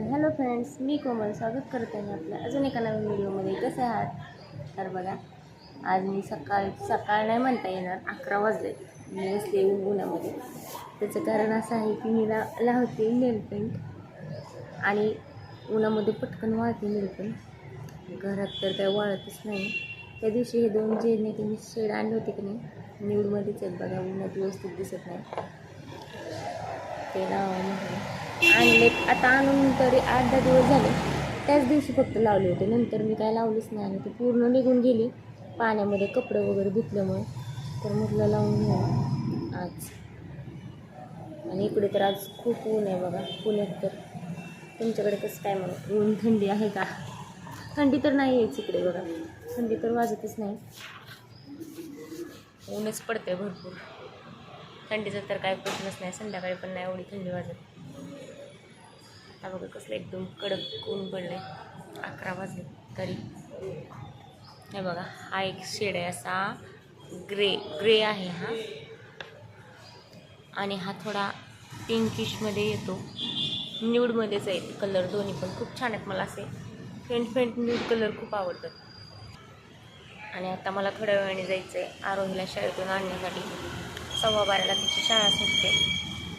Hello friends मी कोमल स्वागत करत आहे आपल्या अजून एका नवीन व्हिडिओमध्ये कसे आहात? तर बघा आज मी सकाळ सकाळ नाही म्हणता येणार अकरा वाजले. मी असले उन्हामध्ये. त्याचं कारण असं आहे की मी ला लावते नेल पेंट आणि उन्हामध्ये पटकन वाळते नेल पेंट घरात तर काय वाळतच नाही. त्या दिवशी हे दोन जे नाही ते मी शेड आणले होते की नाही निवडमध्येच आहेत बघा उन्हात व्यवस्थित दिसत नाही. ते लावा आणले आता आणून तरी आठ दहा दिवस झाले. त्याच दिवशी फक्त लावले होते. नंतर मी काय लावलीच नाही आणि ती पूर्ण निघून गेली. पाण्यामध्ये कपडे वगैरे धुतल्यामुळे. तर म्हटलं लावून घ्या आज. आणि इकडे तर आज खूप ऊन आहे बघा. पुण्यात तर. तुमच्याकडे कसं काय म्हणत ऊन थंडी आहे का? थंडी तर नाही आहेच इकडे बघा. थंडी तर वाजतच नाही. ऊनच पडते भरपूर. थंडीचा तर काय प्रश्नच नाही. संध्याकाळी पण नाही एवढी थंडी वाजत. आता बघा कसलं एकदम कडक ऊन पडले अकरा वाजले तरी. हे बघा हा एक शेड आहे असा ग्रे ग्रे आहे हा. आणि हा थोडा पिंकिशमध्ये येतो. न्यूडमध्येच आहेत कलर दोन्ही पण. खूप छान आहेत मला असे. फेंट फेंट न्यूड कलर खूप आवडतात. आणि आता मला थोड्या वेळाने जायचं आहे आरोहीला शाळेतून आणण्यासाठी. सव्वा बाराला तिची शाळा सुटते.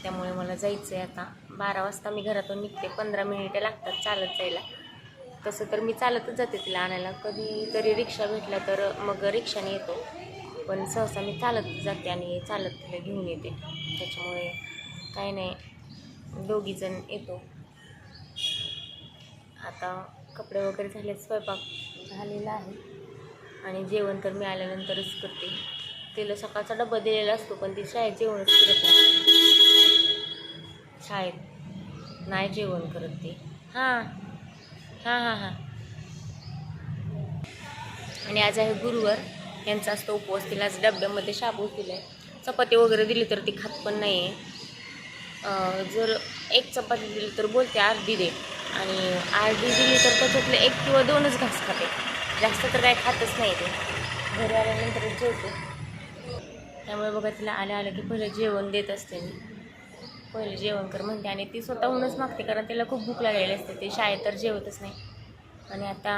त्यामुळे मला जायचं आहे आता. बारा वाजता मी घरातून निघते पंधरा मिनिटं लागतात चालत जायला. तसं तर मी चालतच जाते तिला आणायला. कधीतरी रिक्षा भेटला तर मग रिक्षाने येतो. पण सहसा मी चालत जाते आणि चालत तिला घेऊन येते. त्याच्यामुळे काही नाही दोघीजण येतो. आता कपडे वगैरे झाले स्वयंपाक झालेला आहे. आणि जेवण तर मी आल्यानंतरच करते. तिला सकाळचा डबा दिलेला असतो पण ती शाळेत जेवणच करत नाही. शाळेत. नाही जेवण करत ते. हां. हां हां हां. आणि आज आहे गुरुवार. यांचा असतो उपवास तिला आज डब्यामध्ये शाबूस दिला आहे चपाती वगैरे दिली तर ती खात पण नाही आहे जर एक चपाती दिली तर बोलते अर्धी दे. आणि अर्धी दिली तर त्याच्यातले एक किंवा दोनच घास खाते. जास्त तर काय खातच नाही ते. घरी आल्यानंतर जेवते. त्यामुळे बघा तिला आल्या आलं की पहिलं जेवण देत असते मी. पहिले जेवण कर म्हणते आणि ती स्वतःहूनच मागते कारण तिला खूप भूक लागलेली असते. ते शाळेत तर जेवतच नाही. आणि आता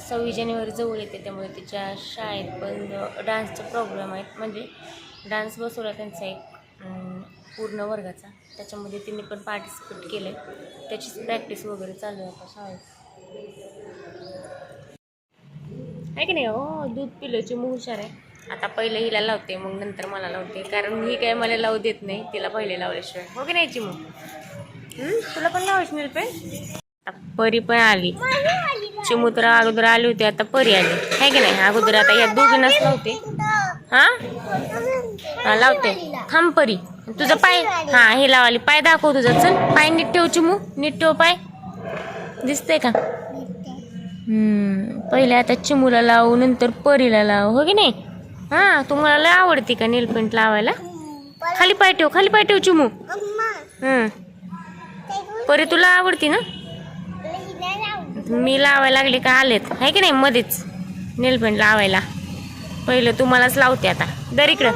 सव्वीस जानेवारी जवळ येते त्यामुळे तिच्या शाळेत पण डान्सचा प्रॉब्लेम आहेत म्हणजे डान्स बसवला त्यांचा एक पूर्ण वर्गाचा. त्याच्यामध्ये तिने पण पार्टिसिपेट केलं आहे त्याचीच प्रॅक्टिस वगैरे चालू आहे आता शाळेत. आहे की नाही हो? दूध पिल्याची चिमू हुशार आहे. आता पहिले हिला लावते मग नंतर मला लावते. कारण ही काय मला लावू देत नाही तिला पहिले लावल्याशिवाय. हो की नाही चिमू? हं? तुला पण लावायची मिळेल पण आता परी पण आली. चिमू तर अगोदर आली होती आता परी आली. आहे की नाही? अगोदर आता या दोघींनाच लावते. हा? हा लावते. थांब परी. तुझा पाय हा हे लावाली पाय दाखव तुझा. चल पाय नीट ठेव चिमू. नीट ठेव पाय. दिसतंय का? हम्म, पहिले आता चिमूला लावू नंतर परीला लावू. हो की नाही? हा तुम्हाला लय आवडते का नेलपेंट लावायला? खाली पाय ठेव खाली पाय ठेव चिमू. हं. परी तुला आवडती ना? मी लावायला लागले का आलेत? आहे की नाही मध्येच नेलपेंट लावायला? पहिलं तुम्हालाच लावते आता. दर इकडं.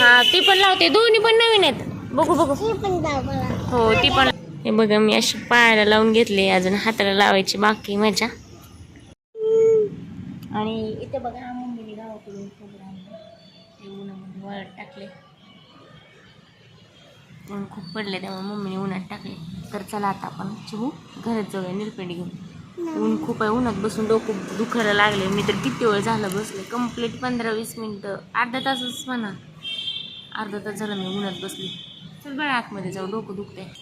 हा ती पण लावते. दोन्ही पण नवीन आहेत. बघू बघू. हो ती पण. हे बघा मी अशी पायाला लावून घेतले. अजून हाताला लावायची बाकी मजा आणि इथे बघा वाळत टाकले. ऊन खूप पडले त्यामुळे मम्मीने उन्हात टाकले. तर चला आता आपण चिमू घरात जाऊया निरपेंडी घेऊन. ऊन खूप आहे उन्हात बसून डोकं दुखायला लागले. मी तर किती वेळ झालं बसले. कंप्लीट पंधरा वीस मिनटं. अर्धा तासच म्हणा. अर्धा तास झालं मी उन्हात बसली. चल बरं आतमध्ये जाऊ. डोकं दुखते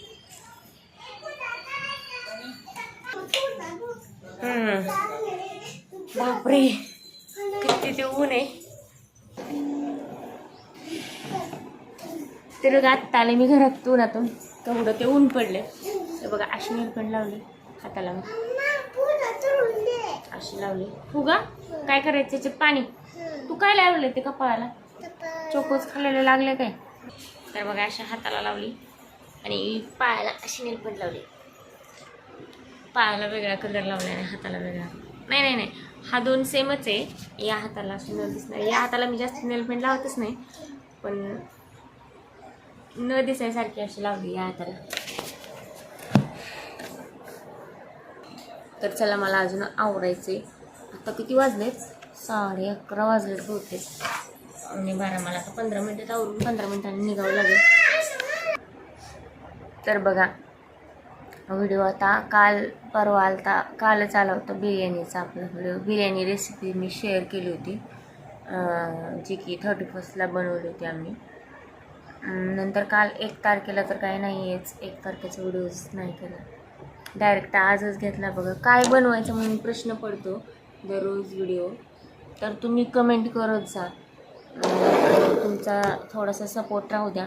बापरे. किती ते ऊन आहे. ते बघा आत्ता आले मी घरात उन्हातून तेवढं ते ऊन पडले. तर बघा अशी पण लावली हाताला. मी अशी लावली. फुगा काय करायचं त्याच्यात पाणी. तू काय लावले ते कपाळाला? चोकोच खाल्लेलं लागले काय? तर बघा अशा हाताला लावली. आणि पायाला अशी नेलपण लावली. पायाला वेगळा कलर लावला आणि हाताला वेगळा. नाही नाही नाही. हा दोन सेमच आहे. या हाताला सुंदर न दिसणार. या हाताला मी जास्त नेलपेंट लावतच नाही. पण न दिसायसारखी अशी लावली या तर. चला मला अजून आवरायचे आता किती वाजलेत? साडे अकरा वाजलेत होते आणि बारा मला आता पंधरा मिनटात आवरून पंधरा मिनटांनी निघावं लागेल. तर बघा व्हिडिओ आता काल परवा आलता कालच आला होता बिर्याणीचा आपला व्हिडिओ. बिर्याणी रेसिपी मी शेअर केली होती. जी की थर्टी फर्स्टला बनवली होती आम्ही. नंतर काल एक तारखेला तर काही नाही आहेच एक तारखेचा व्हिडिओज नाही केला. डायरेक्ट आजच घेतला बघा. काय बनवायचं म्हणून प्रश्न पडतो दररोज व्हिडिओ तर तुम्ही कमेंट करत जा. तुमचा थोडासा सपोर्ट राहू द्या.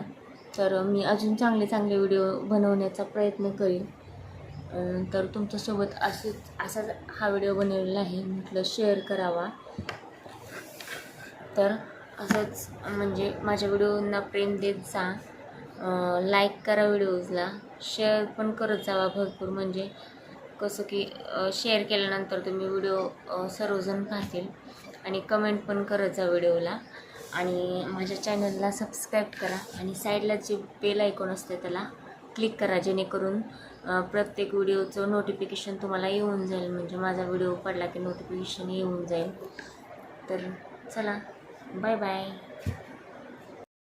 तर मी अजून चांगले चांगले व्हिडिओ बनवण्याचा प्रयत्न करीन. तर तुमच्यासोबत असेच असाच हा व्हिडिओ बनवलेला आहे. म्हटलं शेअर करावा. तर असंच म्हणजे माझ्या व्हिडिओंना प्रेम देत जा. लाईक करा व्हिडिओजला. शेअर पण करत जावा भरपूर. म्हणजे कसं की शेअर केल्यानंतर तुम्ही व्हिडिओ सर्वजण पाहतील. आणि कमेंट पण करत जा व्हिडिओला. आणि माझ्या चॅनलला सबस्क्राईब करा. आणि साईडला जे बेल ऐकून असते त्याला क्लिक करा. जेणेकरून प्रत्येक व्हिडिओचं नोटिफिकेशन तुम्हाला येऊन जाईल. म्हणजे माझा व्हिडिओ पडला की नोटिफिकेशन येऊन जाईल. तर चला. Bye bye.